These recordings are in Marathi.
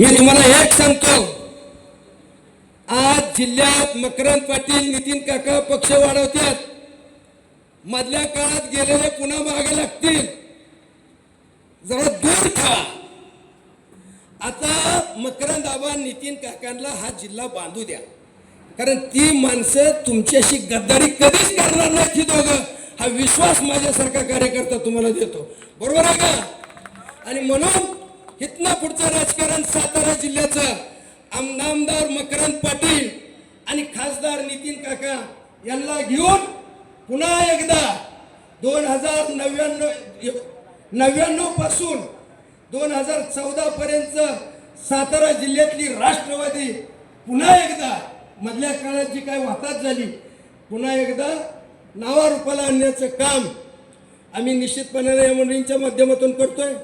मी तुम्हाला एक सांगतो. आज जिल्ह्यात मकरंद पाटील नितीन काका पक्ष वाढवतात. मधल्या काळात गेलेले पुन्हा मागे लागतील. जरा दूर ठेवा. आता मकरंद आबा नितीन काकांना हा जिल्हा बांधू द्या. कारण ती माणसं तुमच्याशी गद्दारी कधीच करणार नाही ती दोघं. हा विश्वास माझ्यासारखा कार्यकर्ता तुम्हाला देतो. बरोबर आहे का? आणि म्हणून इथनं पुढचं राजकारण सातारा जिल्ह्याचं. आमदार मकरंद पाटील आणि खासदार नितीन काका यांना घेऊन पुन्हा एकदा दोन हजार नव्याण्णव नव्याण्णवपासून दोन हजार चौदा पर्यंत सातारा जिल्ह्यातली राष्ट्रवादी पुन्हा एकदा मधल्या काळात जी काय वाहतात झाली पुन्हा एकदा नावारूपाला आणण्याचं काम आम्ही निश्चितपणाने या मंडळींच्या माध्यमातून करतोय.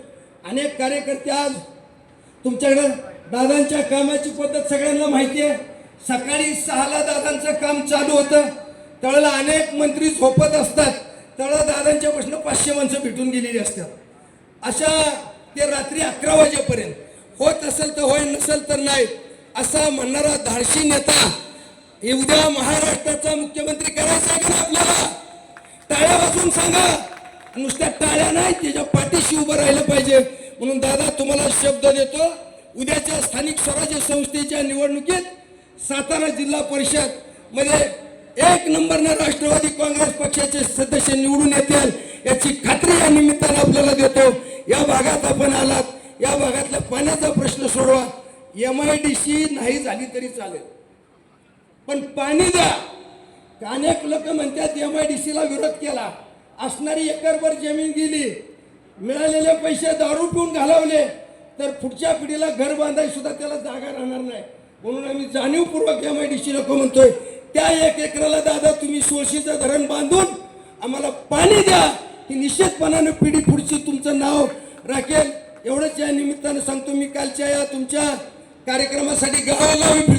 अनेक कार्यकर्ते आज तुमच्याकडं दादांच्या कामाची पद्धत सगळ्यांना माहिती आहे. सकाळी सहाला दादांचं काम चालू होतं. तळला अनेक मंत्री झोपत असतात. तळला दादांच्या प्रश्न पाचशे माणसं भेटून गेलेली असतात. अशा ते रात्री अकरा वाजेपर्यंत होत असेल तर होय नसेल तर नाही असा म्हणणारा धाडशी नेता उद्या महाराष्ट्राचा मुख्यमंत्री करायचा आहे का आपल्याला? टाळ्या वाजून सांगा. नुसत्या टाळ्या नाही त्याच्या पाठीशी उभं राहिलं पाहिजे. म्हणून दादा तुम्हाला शब्द देतो. उद्याच्या स्थानिक स्वराज्य संस्थेच्या निवडणुकीत सातारा जिल्हा परिषदमध्ये एक नंबरनं राष्ट्रवादी काँग्रेस पक्षाचे सदस्य निवडून येतील याची खात्री या निमित्तानं आपल्याला देतो. या भागात आपण आलात. या भागातल्या पाण्याचा प्रश्न सोडवा. एम आय डी सी नाही झाली तरी चालेल. पण पाणी द्या. अनेक लोक म्हणतात एम आय डी सीला विरोध केला. असणारी एकरभर जमीन गेली मिळालेले पैसे दारू पिऊन घालवले तर पुढच्या पिढीला घर बांधायला सुद्धा त्याला जागा राहणार नाही. म्हणून आम्ही जाणीवपूर्वक एम आय डी सी लोक म्हणतोय त्या एक एकराला दादा तुम्ही सोळशीचं धरण बांधून आम्हाला पाणी द्या. की निश्चितपणानं पिढी पुढची तुमचं नाव राखेल. एवढंच या निमित्तानं सांगतो मी कालच्या या तुमच्या कार्यक्रमासाठी गावाला